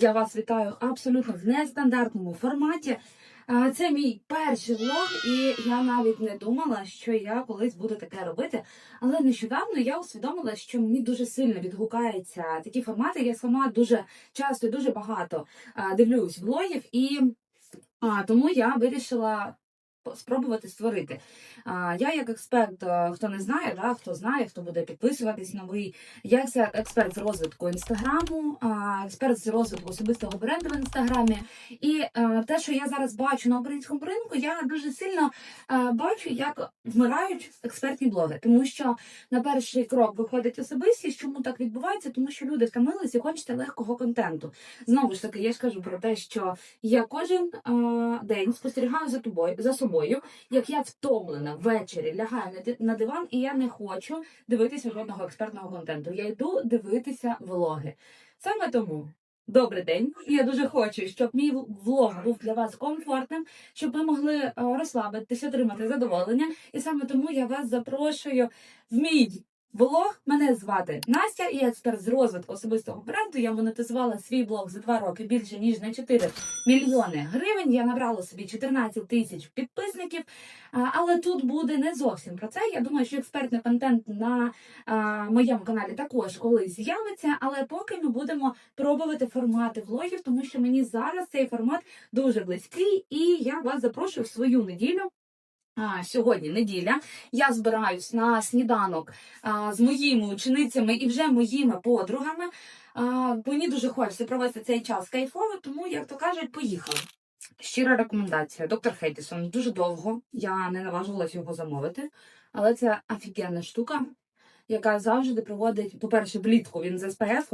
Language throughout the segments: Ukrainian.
Я вас вітаю абсолютно в нестандартному форматі. Це мій перший влог, і я навіть не думала, що я колись буду таке робити. Але нещодавно я усвідомила, що мені дуже сильно відгукаються такі формати. Я сама дуже часто і дуже багато дивлюсь влогів, і тому я вирішила спробувати створити. Я як експерт, е, хто не знає, да, хто знає, хто буде підписуватись новий. Я ексе- експерт з розвитку інстаграму, експерт з розвитку особистого бренду в інстаграмі. І е, те, що я зараз бачу на українському ринку, я дуже сильно е, бачу, як вмирають експертні блоги, тому що на перший крок виходить особистість. Чому так відбувається? Тому що люди втомилися і хочуть легкого контенту. Знову ж таки, я ж кажу про те, що я кожен день спостерігаю за тобою за собою, як я втомлена ввечері лягаю на диван, і я не хочу дивитися жодного експертного контенту. Я йду дивитися влоги. Саме тому. Добрий день. Я дуже хочу, щоб мій влог був для вас комфортним, щоб ви могли е, розслабитися, отримати задоволення. І саме тому я вас запрошую в мій влог. Мене звати Настя, і я експерт з розвитку особистого бренду. Я монетизувала свій блог за два роки більше ніж на 4 мільйони гривень. Я набрала собі 14 тисяч підписників. Але тут буде не зовсім про це. Я думаю, що експертний контент на а, моєму каналі також колись з'явиться. Але поки ми будемо пробувати формати влогів, тому що мені зараз цей формат дуже близький, і я вас запрошую в свою неділю. Сьогодні неділя. Я збираюсь на сніданок з моїми ученицями і вже моїми подругами. Мені дуже хочеться провести цей час кайфово, тому, як то кажуть, поїхали. Щира рекомендація. Доктор Хедісон. Дуже довго я не наважувалась його замовити, але це офігенна штука, яка завжди проводить, по-перше, влітку він з СПФ.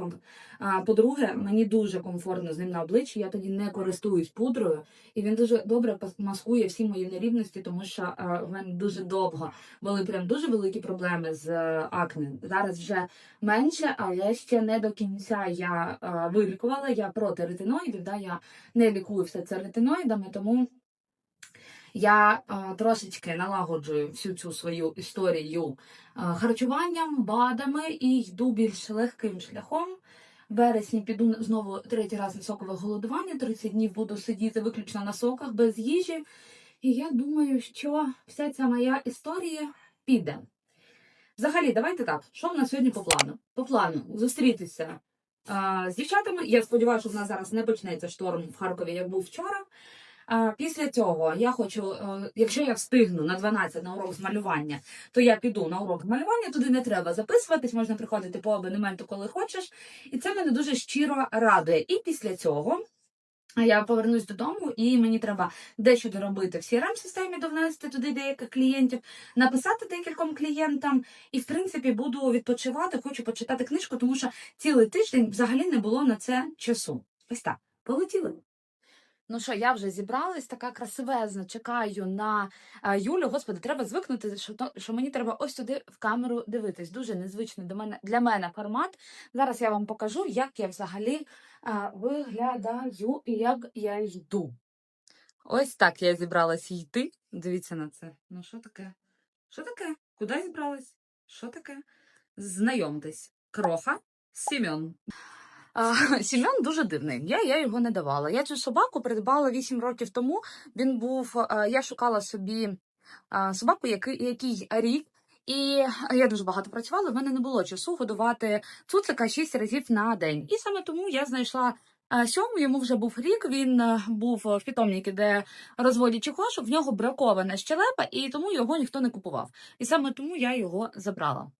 А по-друге, мені дуже комфортно з ним на обличчі. Я тоді не користуюсь пудрою, і він дуже добре маскує всі мої нерівності, тому що а, в мене дуже довго були прям дуже великі проблеми з е, акне. Зараз вже менше, але ще не до кінця я а, вилікувала. Я проти ретиноїдів, да, я не лікую все це ретиноїдами, тому я а, трошечки налагоджую всю цю свою історію а, харчуванням, БАДами і йду більш легким шляхом. В вересні піду знову третій раз на сокове голодування. 30 днів буду сидіти виключно на соках без їжі. І я думаю, що вся ця моя історія піде. Взагалі, давайте так. Що в нас сьогодні по плану? По плану зустрітися а, з дівчатами. Я сподіваюся, що в нас зараз не почнеться шторм в Харкові, як був вчора. А, після цього я хочу, е, якщо я встигну на 12 на урок з малювання, то я піду на урок з малювання. Туди не треба записуватись, можна приходити по абонементу, коли хочеш. І це мене дуже щиро радує. І після цього. Я повернусь додому, і мені треба дещо доробити в crm системі довнести туди деяких клієнтів, написати декільком клієнтам, і в принципі буду відпочивати. Хочу почитати книжку, тому що цілий тиждень взагалі не було на це часу. Ось так, полетіли. Ну що, я вже зібралась, така красивезна, чекаю на а, Юлю. Господи, треба звикнути, що, то, що мені треба ось туди в камеру дивитись. Дуже незвичний до мене, для мене формат. Зараз я вам покажу, як я взагалі а, виглядаю і як я йду. Ось так я зібралась йти. Дивіться на це. Ну, що таке? Що таке? Куди зібралась? Що таке? Знайомтесь. Кроха Сім'он. Сім'ян дуже дивне ім'я, я його не давала. Я цю собаку придбала 8 років тому. Він був, я шукала собі собаку, який, який рік. І я дуже багато працювала, в мене не було часу годувати цуцика 6 разів на день. І саме тому я знайшла сьому, йому вже був рік, він був в питомнику, де розводять чехошу, в нього бракована щелепа, і тому його ніхто не купував. І саме тому я його забрала.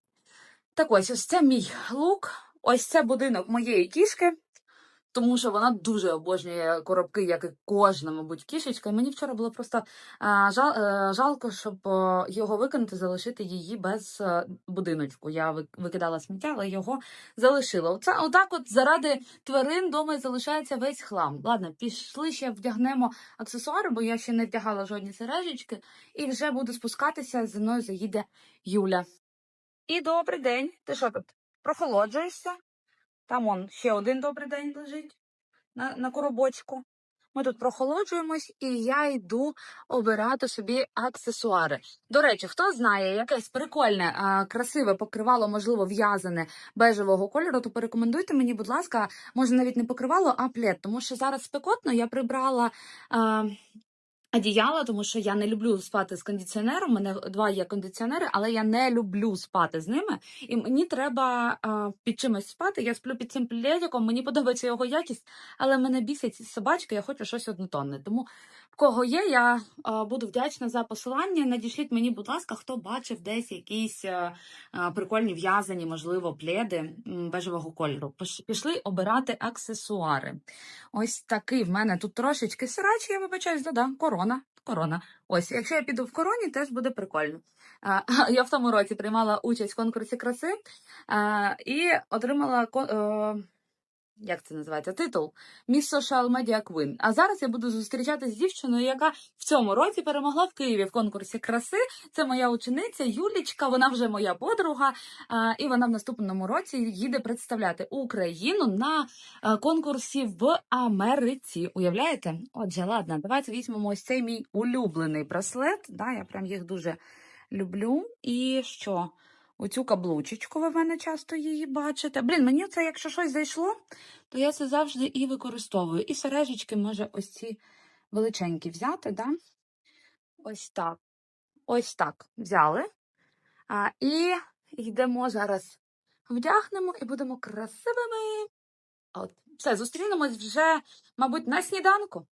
Так ось, ось це мій лук. Ось це будинок моєї кішки, тому що вона дуже обожнює коробки, як і кожна, мабуть, кішечка. І мені вчора було просто жал, е, жалко, щоб е, його викинути, залишити її без е, будиночку. Я викидала сміття, але його залишила. Оце, отак от заради тварин вдома залишається весь хлам. Ладно, пішли ще вдягнемо аксесуари, бо я ще не вдягала жодні сережечки, і вже буду спускатися. Зі мною заїде Юля. І добрий день. Ти що тут? Прохолоджуєшся? Там он ще один добрий день лежить на, на коробочку. Ми тут прохолоджуємось, і я йду обирати собі аксесуари. До речі, хто знає якесь прикольне, красиве покривало, можливо, в'язане бежевого кольору, то порекомендуйте мені, будь ласка, може навіть не покривало, а плед, тому що зараз спекотно я прибрала. Одіяла, тому що я не люблю спати з кондиціонером. У мене два є кондиціонери, але я не люблю спати з ними. І мені треба а, під чимось спати. Я сплю під цим пледиком, мені подобається його якість, але мене бісять собачка, я хочу щось однотонне. Тому кого є, я буду вдячна за посилання. Надішліть мені, будь ласка, хто бачив десь якісь а, а, прикольні в'язані, можливо, пледи бежевого кольору. Пішли обирати аксесуари. Ось такий в мене тут трошечки сирач, я вибачаюсь, да-да, корона. Корона. Ось, якщо я піду в короні, теж буде прикольно. Я в тому році приймала участь в конкурсі краси і отримала е, як це називається? Титул Miss Social Media Queen. А зараз я буду зустрічатися з дівчиною, яка в цьому році перемогла в Києві в конкурсі краси. Це моя учениця Юлічка, вона вже моя подруга, і вона в наступному році їде представляти Україну на е, конкурсі в Америці. Уявляєте? Отже, ладно, давайте візьмемо ось цей мій улюблений браслет. Да, я прям їх дуже люблю. І що? Оцю каблучечку ви в мене часто її бачите. Блін, мені це, якщо щось зайшло, то я це завжди і використовую. І сережечки може ось ці величенькі взяти, да? Ось так. Ось так взяли. А, і йдемо зараз вдягнемо і будемо красивими. От, все, зустрінемось вже, мабуть, на сніданку.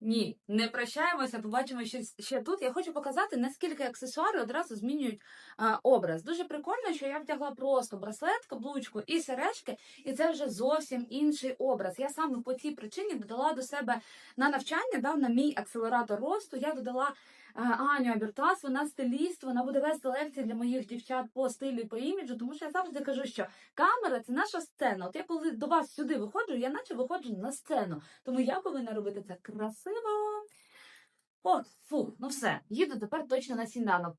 Ні, не прощаємося, побачимо щось ще тут. Я хочу показати, наскільки аксесуари одразу змінюють а, образ. Дуже прикольно, що я вдягла просто браслет, каблучку і сережки, і це вже зовсім інший образ. Я саме по цій причині додала до себе на навчання, да, на мій акселератор росту. Я додала Аню Абертас, вона стиліст, вона буде вести лекції для моїх дівчат по стилю і по іміджу, тому що я завжди кажу, що камера це наша сцена. От я коли до вас сюди виходжу, я наче виходжу на сцену. Тому я повинна робити це красиво. От, фу, ну все, їду тепер точно на сніданок.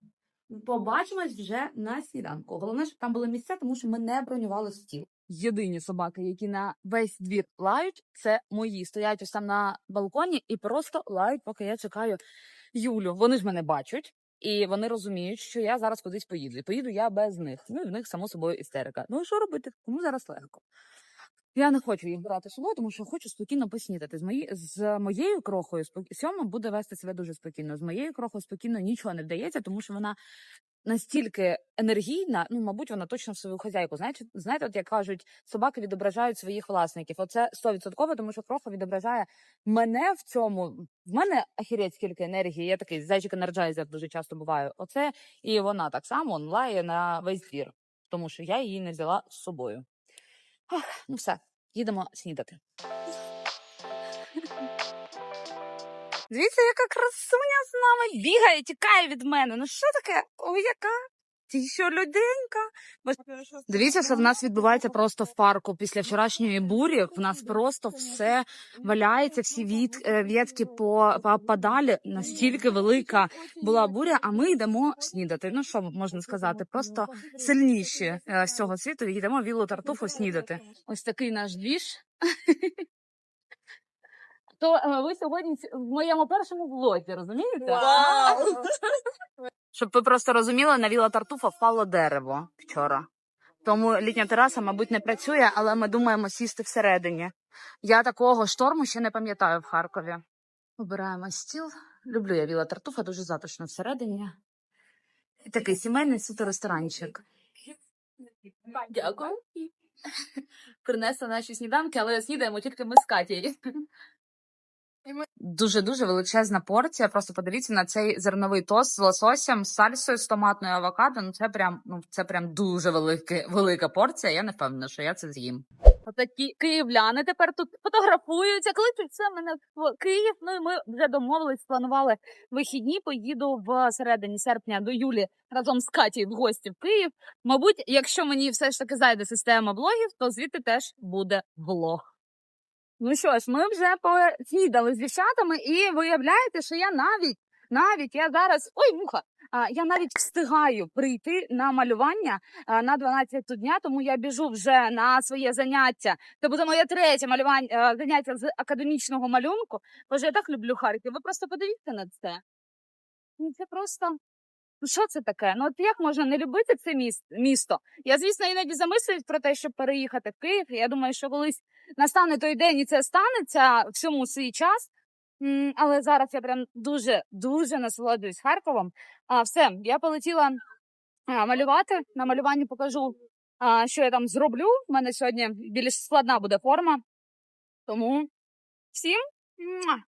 Побачимось вже на сніданку. Головне, щоб там були місця, тому що ми не бронювали стіл. Єдині собаки, які на весь двір лають, це мої. Стоять ось там на балконі і просто лають, поки я чекаю Юлю. Вони ж мене бачать. І вони розуміють, що я зараз кудись поїду. І поїду я без них. Ну і в них само собою істерика. Ну і що робити? Кому зараз легко. Я не хочу їх брати собою, тому що хочу спокійно поснідати. З, мої... з моєю крохою спок... сьома буде вести себе дуже спокійно. З моєю крохою спокійно нічого не вдається, тому що вона настільки енергійна, ну, мабуть, вона точно в свою хазяйку. Знаєте, знаєте, от як кажуть, собаки відображають своїх власників. Оце стовідсотково, тому що кроха відображає мене в цьому. В мене ахірець скільки енергії. Я такий зайчик енерджайзер дуже часто буваю. Оце і вона так само он лає на весь двір, тому що я її не взяла з собою. Ах, ну все, їдемо снідати. Дивіться, яка красуня з нами бігає, тікає від мене. Ну що таке? Ой, яка? Ти що люденька? Дивіться, що в нас відбувається просто в парку після вчорашньої бурі. В нас просто все валяється, всі від, е, ветки попадали. Настільки велика була буря, а ми йдемо снідати. Ну що можна сказати? Просто сильніші е, з цього світу йдемо віллу тартуфу снідати. Ось такий наш двіж. То е, ви сьогодні в моєму першому влозі, розумієте? Вау! Щоб ви просто розуміли, на віла тартуфа впало дерево вчора. Тому літня тераса, мабуть, не працює, але ми думаємо сісти всередині. Я такого шторму ще не пам'ятаю в Харкові. Обираємо стіл. Люблю я віла тартуфа, дуже затишно всередині. І такий сімейний суто ресторанчик. Дякую. Принесла наші сніданки, але снідаємо тільки ми з Катєю. Дуже-дуже величезна порція. Просто подивіться на цей зерновий тост з лососем, з сальсою, з томатною авокадо. Ну це прям, ну це прям дуже велике, велика порція. Я не впевнена, що я це з'їм. Отакі київляни тепер тут фотографуються, кличуть це мене в Київ. Ну і ми вже домовились, планували вихідні. Поїду в середині серпня до Юлі разом з Катією в гості в Київ. Мабуть, якщо мені все ж таки зайде система блогів, то звідти теж буде влог. Ну що ж, ми вже поснідали з дівчатами, і виявляєте, що я навіть, навіть я зараз, ой, муха, я навіть встигаю прийти на малювання на 12 дня, тому я біжу вже на своє заняття. Це буде моє третє малювання заняття з академічного малюнку. Боже, я так люблю Харків. Ви просто подивіться на це. Ну, це просто. Ну, що це таке? Ну, от як можна не любити це місто? Я, звісно, іноді замислююсь про те, щоб переїхати в Київ. Я думаю, що колись настане той день і це станеться всьому свій час. Але зараз я прям дуже дуже насолоджуюсь Харковом. А все, я полетіла малювати. На малюванні покажу, що я там зроблю. У мене сьогодні більш складна буде форма. Тому всім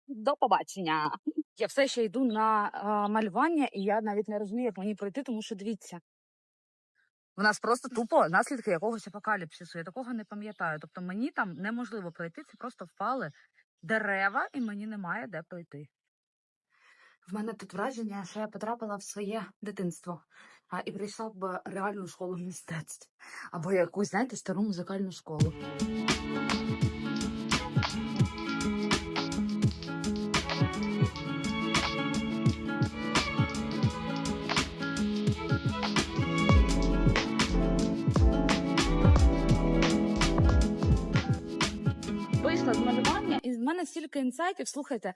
до побачення. Я все ще йду на а, малювання, і я навіть не розумію, як мені пройти, тому що дивіться. У нас просто тупо наслідки якогось апокаліпсису. Я такого не пам'ятаю. Тобто мені там неможливо пройти, це просто впали дерева, і мені немає де пройти. В мене тут враження, що я потрапила в своє дитинство а, і прийшла в реальну школу мистецтв або якусь, знаєте, стару музикальну школу. Стільки інсайтів. Слухайте,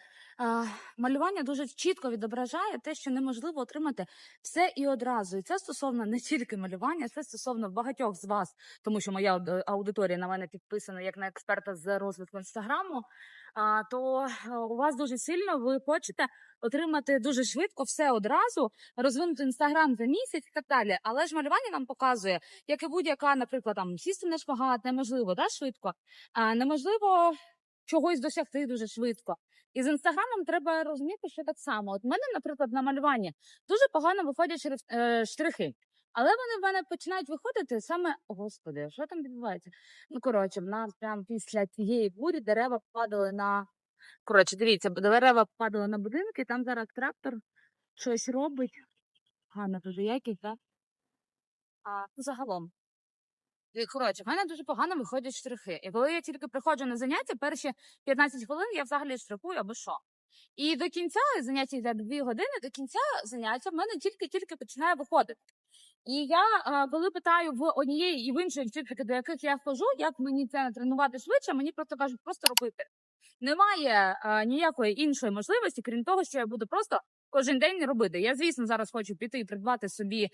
малювання дуже чітко відображає те, що неможливо отримати все і одразу. І це стосовно не тільки малювання, це стосовно багатьох з вас, тому що моя аудиторія на мене підписана як на експерта з розвитку інстаграму. То е, у вас дуже сильно ви хочете отримати дуже швидко все одразу, розвинути інстаграм за місяць і так далі. Але ж малювання нам показує, як і будь-яка, наприклад, там сісти на шпагат, неможливо, да, швидко. А неможливо чогось досягти дуже швидко. І з інстаграмом треба розуміти, що так само. От в мене, наприклад, на малюванні дуже погано виходять шриф- е, штрихи. Але вони в мене починають виходити саме, господи, що там відбувається? Ну, коротше, в нас прямо після цієї бурі дерева падали на. Коротше, дивіться, дерева падали на будинки, там зараз трактор щось робить. Гарна дуже якість, так? А, ну, загалом. І, Коротше, в мене дуже погано виходять штрихи. І коли я тільки приходжу на заняття, перші 15 хвилин я взагалі штрихую або що. І до кінця заняття йде 2 години, до кінця заняття в мене тільки-тільки починає виходити. І я, коли питаю в однієї і в іншої вчительки, до яких я хожу, як мені це тренувати швидше, мені просто кажуть, просто робити. Немає а, ніякої іншої можливості, крім того, що я буду просто кожен день робити. Я, звісно, зараз хочу піти і придбати собі е,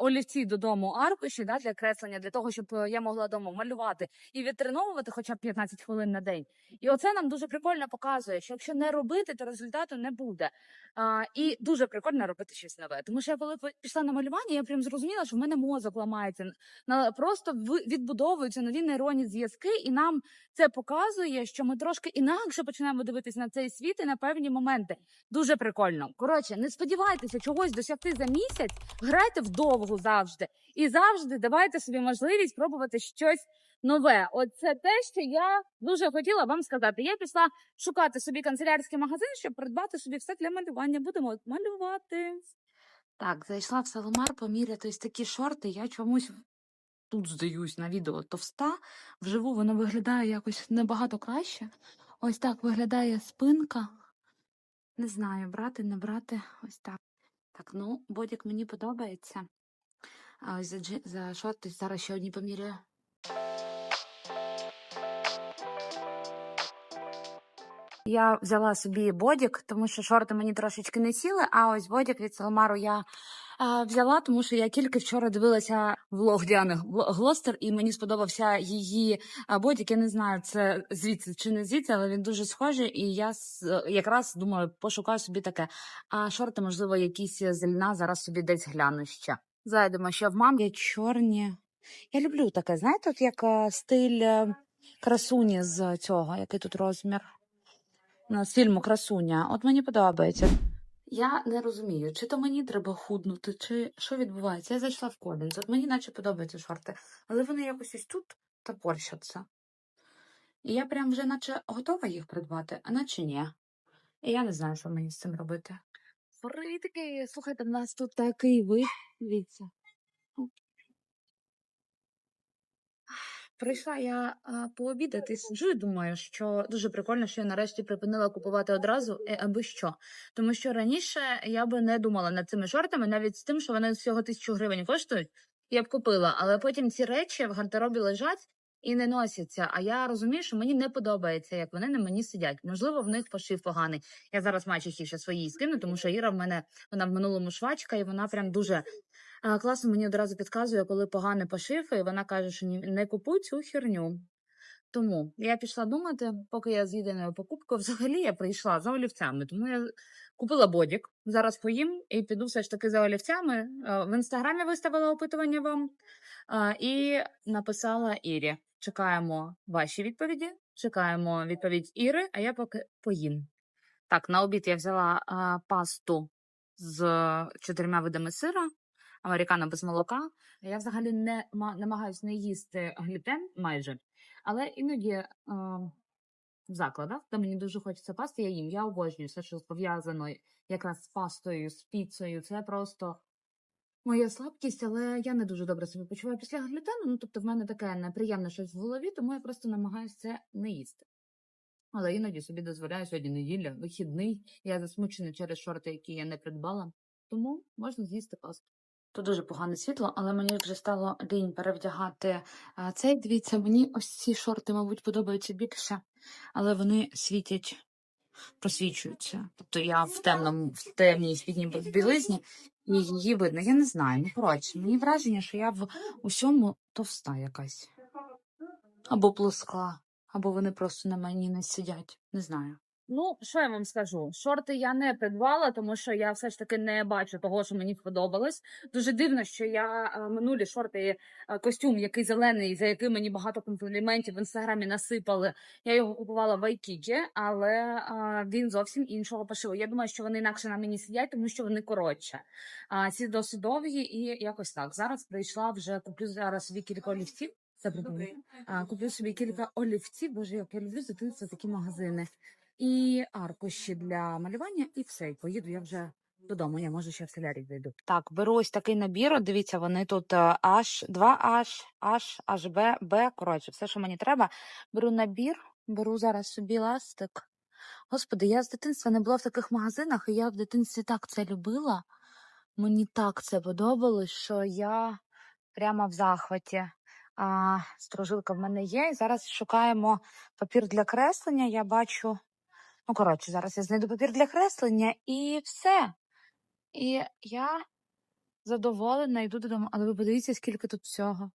олівці додому аркуші да, для креслення, для того, щоб е, я могла вдома малювати і відтреновувати хоча б 15 хвилин на день. І оце нам дуже прикольно показує, що якщо не робити, то результату не буде. А, і дуже прикольно робити щось нове. Тому що я коли пішла на малювання, я прям зрозуміла, що в мене мозок ламається. Просто відбудовуються нові нейронні зв'язки, і нам це показує, що ми трошки інакше починаємо дивитися на цей світ і на певні моменти. Дуже прикольно. Коротше, не сподівайтеся чогось досягти за місяць, грайте вдовгу завжди. І завжди давайте собі можливість пробувати щось нове. От це те, що я дуже хотіла вам сказати. Я пішла шукати собі канцелярський магазин, щоб придбати собі все для малювання. Будемо малювати. Так, зайшла в Саломар поміряти ось такі шорти. Я чомусь тут здаюсь на відео товста. Вживу воно виглядає якось набагато краще. Ось так виглядає спинка. Не знаю, брати, не брати. Ось так. Так, ну, бодік мені подобається. А ось за, джи... за шорти зараз ще одні поміряю. Я взяла собі бодік, тому що шорти мені трошечки не сіли, а ось бодік від Салмару я взяла, тому що я тільки вчора дивилася влог Діани Глостер, і мені сподобався її бодік. Я не знаю, це звідси чи не звідси, але він дуже схожий, і я якраз думаю, пошукаю собі таке. А шорти, можливо, якісь з льна, зараз собі десь гляну ще. Зайдемо ще в мам. Є чорні. Я люблю таке, знаєте, от як е, стиль е, красуні з цього, який тут розмір. З фільму Красуня. От мені подобається. Я не розумію, чи то мені треба худнути, чи що відбувається. Я зайшла в Колінз. От мені наче подобаються шорти, але вони якось ось тут топорщаться. І я прям вже наче готова їх придбати, а наче ні. І я не знаю, що мені з цим робити. Привітки, слухайте, в нас тут такий вид. Дивіться. Прийшла я а, пообідати, сиджу і думаю, що дуже прикольно, що я нарешті припинила купувати одразу, е, аби що. Тому що раніше я би не думала над цими шортами, навіть з тим, що вони всього тисячу гривень коштують, я б купила. Але потім ці речі в гардеробі лежать і не носяться. А я розумію, що мені не подобається, як вони на мені сидять. Можливо, в них пошив поганий. Я зараз мачехі ще своїй скину, тому що Іра в мене вона в минулому швачка, і вона прям дуже класно мені одразу підказує, коли поганий пошив, і вона каже, що не купуй цю херню. Тому я пішла думати, поки я з єдиною покупкою, взагалі я прийшла за олівцями. Тому я купила бодік. Зараз поїм і піду все ж таки за олівцями. В інстаграмі виставила опитування вам і написала Ірі. Чекаємо ваші відповіді, чекаємо відповідь Іри, а я поки поїм. Так, на обід я взяла пасту з чотирма видами сира, американо без молока. Я взагалі не ма- намагаюсь не їсти глютен майже, але іноді а, в закладах, де мені дуже хочеться пасти, я їм. Я обожнюю все, що пов'язано якраз з пастою, з піцею. Це просто моя слабкість, але я не дуже добре себе почуваю після глютену. Ну, тобто, в мене таке неприємне щось в голові, тому я просто намагаюся це не їсти. Але іноді собі дозволяю сьогодні неділя, вихідний. Я засмучена через шорти, які я не придбала. Тому можна з'їсти пасту. Тут дуже погане світло, але мені вже стало лінь перевдягати цей. Дивіться, мені ось ці шорти, мабуть, подобаються більше, але вони світять, просвічуються. Тобто я в темному, в темній спідній білизні, і її видно. Я не знаю. Ну, коротше, мені враження, що я в усьому товста якась. Або плоска, або вони просто на мені не сидять. Не знаю. Ну, що я вам скажу? Шорти я не придбала, тому що я все ж таки не бачу того, що мені сподобалось. Дуже дивно, що я е, минулі шорти, е, костюм, який зелений, за який мені багато компліментів в інстаграмі насипали. Я його купувала в Айкікі, але е, він зовсім іншого пошиву. Я думаю, що вони інакше на мені сидять, тому що вони коротше. А ці досить довгі і якось так. Зараз прийшла вже куплю зараз собі кілька олівців. Це. А, куплю собі кілька олівців. Боже, як я люблю дитинства такі магазини. І аркуші для малювання, і все. І поїду я вже додому. Я може ще в солярій зайду. Так, беру ось такий набір. Дивіться, вони тут е, H, 2H, H, HB, B. Коротше, все, що мені треба. Беру набір, беру зараз собі ластик. Господи, я з дитинства не була в таких магазинах, і я в дитинстві так це любила. Мені так це подобалось, що я прямо в захваті. А, строжилка в мене є. І зараз шукаємо папір для креслення. Я бачу. Ну, коротше, зараз я знайду папір для креслення і все. І я задоволена, йду додому. Але ви подивіться, скільки тут всього.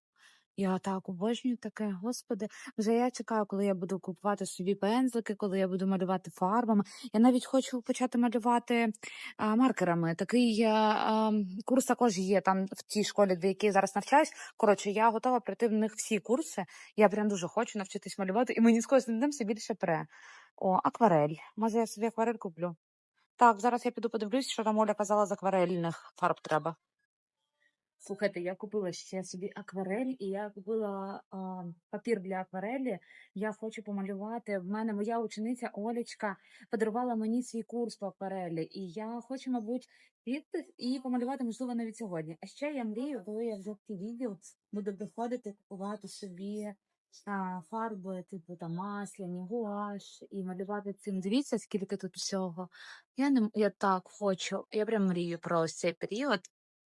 Я так обожнюю таке, господи. Вже я чекаю, коли я буду купувати собі пензлики, коли я буду малювати фарбами. Я навіть хочу почати малювати а, маркерами. Такий а, а, курс також є там в тій школі, в якій я зараз навчаюсь. Коротше, я готова пройти в них всі курси. Я прям дуже хочу навчитись малювати, і мені з кожним днем все більше пре. О, акварель. Може, я собі акварель куплю. Так, зараз я піду подивлюсь, що там Оля казала з акварельних фарб треба. Слухайте, я купила ще собі акварель, і я купила а, папір для акварелі. Я хочу помалювати. В мене моя учениця Олечка подарувала мені свій курс по акварелі, і я хочу, мабуть, піти і помалювати, можливо, навіть сьогодні. А ще я мрію, коли я вже ці відео буду доходити купувати собі фарби, типу там масляні, гуаш, і малювати цим. Дивіться, скільки тут всього. Я не я так хочу. Я прям мрію про ось цей період.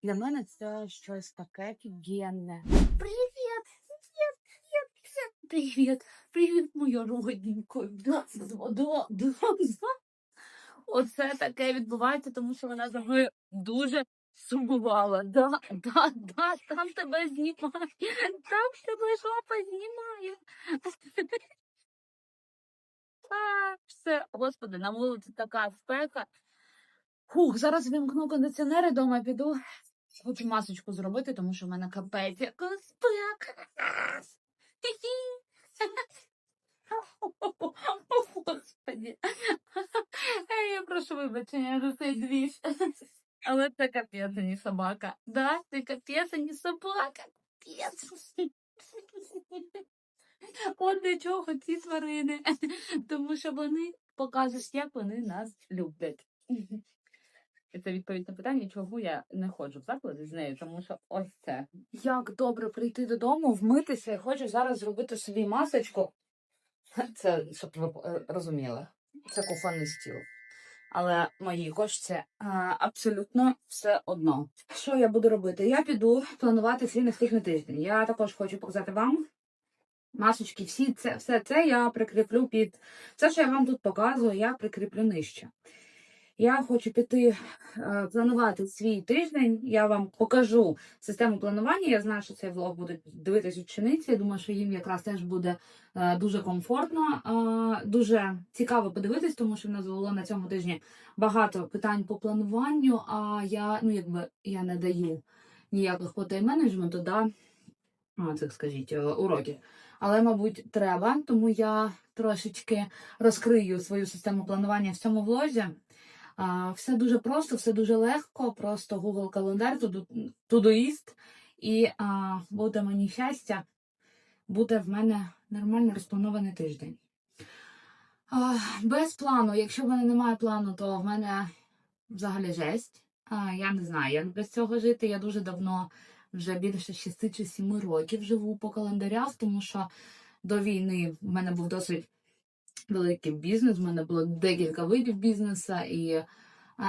Для мене це щось таке офігенне. Привіт! Привіт! Привіт! Привіт! Моя да. Оце таке відбувається, тому що вона за мною дуже сумувала. Да, да, да, там тебе знімає, там тебе жопа знімає. А, все, господи, на вулиці така спека. Фух, зараз вимкну кондиціонер і дома піду. Хочу масочку зробити, тому що в мене капець яка спека. Господи. Я прошу вибачення за цей двіж. Але це капець, а не собака. Да, це капець, а не собака. От для чого ці тварини. Тому що вони показують, як вони нас люблять. Це відповідь на питання, чого я не ходжу в заклади з нею, тому що ось це. Як добре прийти додому, вмитися і хочу зараз зробити собі масочку. Це, щоб ви е, розуміли, це кухонний стіл. Але моїй кошці е, абсолютно все одно. Що я буду робити? Я піду планувати свій наступний тиждень. Я також хочу показати вам масочки. Всі це, все це я прикріплю під все, що я вам тут показую, я прикріплю нижче. Я хочу піти е, планувати свій тиждень. Я вам покажу систему планування. Я знаю, що цей влог буде дивитись учениці. Я думаю, що їм якраз теж буде е, дуже комфортно, е, дуже цікаво подивитись, тому що в нас було на цьому тижні багато питань по плануванню. А я ну якби я не даю ніяких по тайм-менеджменту, да, цих скажіть, е, уроків. Але, мабуть, треба, тому я трошечки розкрию свою систему планування в цьому влозі. Все дуже просто, все дуже легко, просто Google календар, Todoist, і а, буде мені щастя, буде в мене нормально розпланований тиждень. А, без плану, якщо в мене немає плану, то в мене взагалі жесть. Я не знаю, як без цього жити. Я дуже давно, вже більше 6 чи 7 років живу по календарях, тому що до війни в мене був досить великий бізнес, в мене було декілька видів бізнесу, і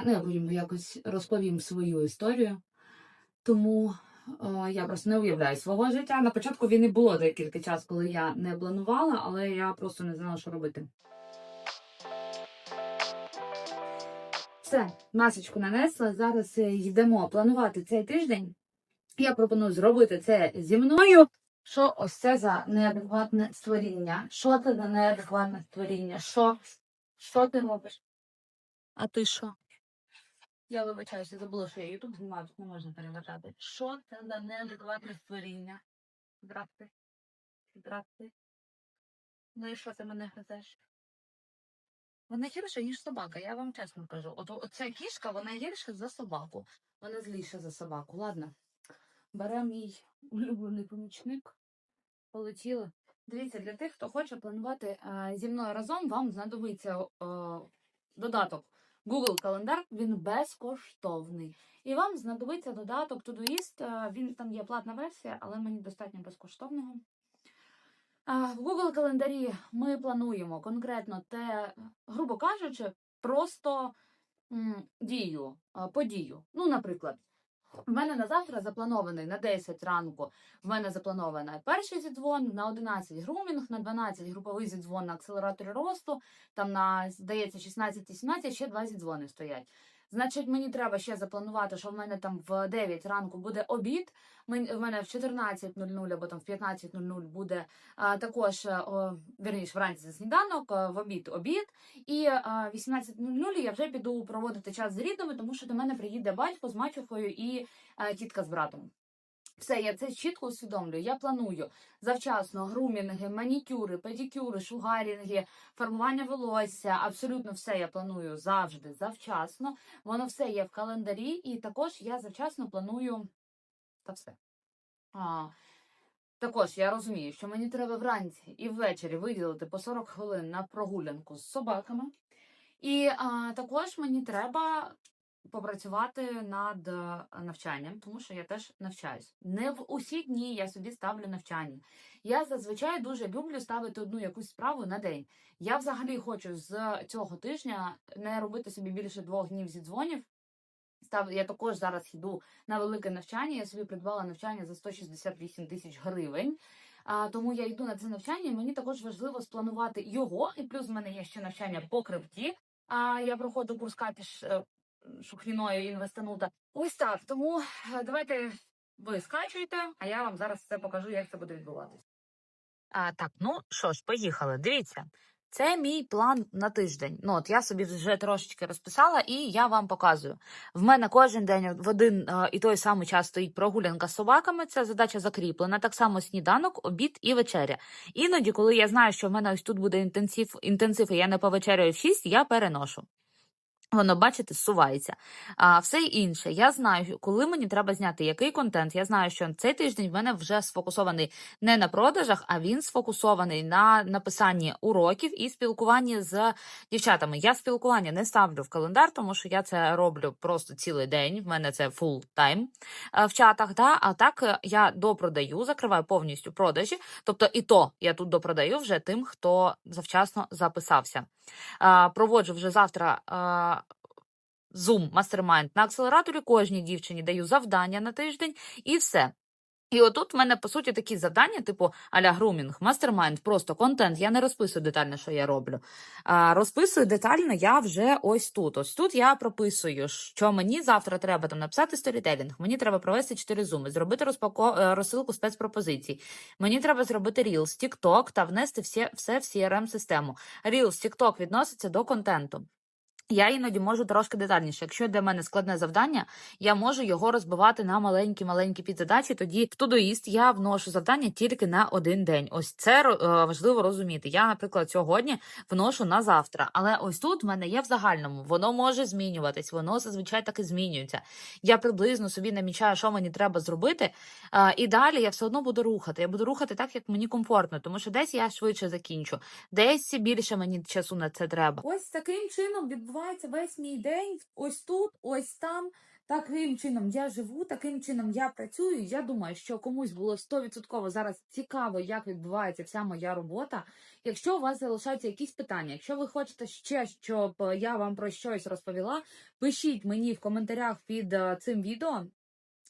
ну, я потім якось розповім свою історію. Тому о, я просто не уявляю свого життя. На початку війни було декілька часу, коли я не планувала, але я просто не знала, що робити. Все, масочку нанесла. Зараз е, йдемо планувати цей тиждень. Я пропоную зробити це зі мною. Що ось це за неадекватне створіння? Що це за неадекватне створіння? Що? Що ти робиш? А ти що? Я вибачаюся, забула, що я Ютуб знімаю, тут не можна переважати. Що це за неадекватне створіння? Здрасти. Здрасти. Ну і що ти мене гризеш? Вона гірша, ніж собака, я вам чесно кажу. От оця кішка, вона гірша за собаку. Вона зліша за собаку. Ладно. Бере мій улюблений помічник. Полетіли. Дивіться, для тих, хто хоче планувати е, зі мною разом, вам знадобиться е, додаток Google Календар, він безкоштовний. І вам знадобиться додаток Todoist, е, він там є платна версія, але мені достатньо безкоштовного. А, В Google календарі ми плануємо конкретно те, грубо кажучи, просто дію, подію. Ну, наприклад, в мене на завтра запланований на 10 ранку. В мене запланована перший зідзвон, на 11 грумінг, на 12 груповий зідзвон на акселераторі росту, там на, здається, 16-17 ще два зідзвони стоять. Значить, мені треба ще запланувати, що в мене там в 9 ранку буде обід. В мене в 14.00 або там в 15.00 буде а, також, е, о, вірніше, вранці сніданок, е, в обід обід. І в 18.00 я вже піду проводити час з рідними, тому що до мене приїде батько з мачухою і а, тітка з братом. Все, я це чітко усвідомлюю. Я планую завчасно грумінги, манікюри, педикюри, шугарінги, формування волосся. Абсолютно все я планую завжди завчасно. Воно все є в календарі, і також я завчасно планую та все. А, також я розумію, що мені треба вранці і ввечері виділити по 40 хвилин на прогулянку з собаками. І а, також мені треба попрацювати над е, навчанням, тому що я теж навчаюсь. Не в усі дні я собі ставлю навчання. Я зазвичай дуже люблю ставити одну якусь справу на день. Я взагалі хочу з цього тижня не робити собі більше двох днів зідзвонів. Став я також зараз йду на велике навчання. Я собі придбала навчання за 168 тисяч гривень. А, тому я йду на це навчання. і Мені також важливо спланувати його. І плюс в мене є ще навчання по крипті. А я проходжу курс капіш Шухріної інвестанута. Ось так. Тому е, давайте ви скачуйте, а я вам зараз все покажу, як це буде відбуватися. А, так, ну що ж, поїхали. Дивіться, це мій план на тиждень. Ну, от я собі вже трошечки розписала, і я вам показую. В мене кожен день в один е, і той самий час стоїть прогулянка з собаками. Ця задача закріплена. Так само сніданок, обід і вечеря. Іноді, коли я знаю, що в мене ось тут буде інтенсив, інтенсив і я не повечеряю в 6, я переношу. Воно, бачите, сувається. А все інше, я знаю, коли мені треба зняти який контент. Я знаю, що цей тиждень в мене вже сфокусований не на продажах, а він сфокусований на написанні уроків і спілкуванні з дівчатами. Я спілкування не ставлю в календар, тому що я це роблю просто цілий день. В мене це full time е, в чатах. Да? А так е, я допродаю, закриваю повністю продажі. Тобто і то я тут допродаю вже тим, хто завчасно записався. А, Проводжу вже завтра. Zoom Mastermind на акселераторі кожній дівчині даю завдання на тиждень і все. І отут в мене по суті такі завдання, типу аля грумінг, мастермайнд, просто контент. Я не розписую детально, що я роблю. А, розписую детально я вже ось тут. Ось тут я прописую, що мені завтра треба там написати сторітелінг. Мені треба провести 4 зуми, зробити розпако... е, розсилку спецпропозицій. Мені треба зробити Reels, TikTok та внести всі, все в crm систему Reels, TikTok відноситься до контенту. Я іноді можу трошки детальніше. Якщо для мене складне завдання, я можу його розбивати на маленькі-маленькі підзадачі. Тоді в Todoist я вношу завдання тільки на один день. Ось це е, важливо розуміти. Я, наприклад, сьогодні вношу на завтра, але ось тут в мене є в загальному. Воно може змінюватись, воно зазвичай так і змінюється. Я приблизно собі намічаю, що мені треба зробити, е, і далі я все одно буду рухати. Я буду рухати так, як мені комфортно, тому що десь я швидше закінчу, десь більше мені часу на це треба. Ось таким чином відбувається весь мій день. Ось тут, ось там. Таким чином я живу, таким чином я працюю. Я думаю, що комусь було 100% зараз цікаво, як відбувається вся моя робота. Якщо у вас залишаються якісь питання, якщо ви хочете ще, щоб я вам про щось розповіла, пишіть мені в коментарях під е, цим відео.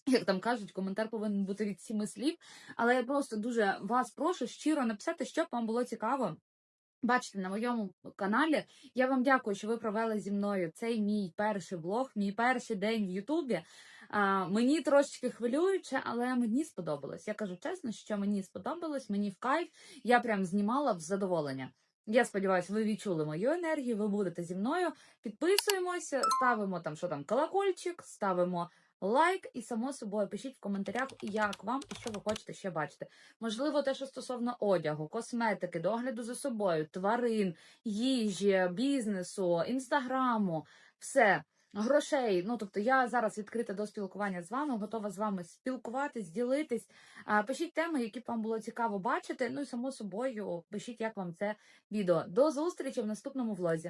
Як там кажуть, коментар повинен бути від сіми слів. Але я просто дуже вас прошу щиро написати, щоб вам було цікаво. Бачите, на моєму каналі я вам дякую, що ви провели зі мною цей мій перший влог, мій перший день в Ютубі. А, мені трошечки хвилююче, але мені сподобалось. Я кажу чесно, що мені сподобалось, мені в кайф. Я прям знімала в задоволення. Я сподіваюся, ви відчули мою енергію, ви будете зі мною. Підписуємося, ставимо там, що там, колокольчик, ставимо лайк і само собою пишіть в коментарях, як вам і що ви хочете ще бачити. Можливо, те, що стосовно одягу, косметики, догляду за собою, тварин, їжі, бізнесу, інстаграму, все. Грошей, ну тобто я зараз відкрита до спілкування з вами, готова з вами спілкуватись, ділитись. Пишіть теми, які б вам було цікаво бачити. Ну і само собою пишіть, як вам це відео. До зустрічі в наступному влозі.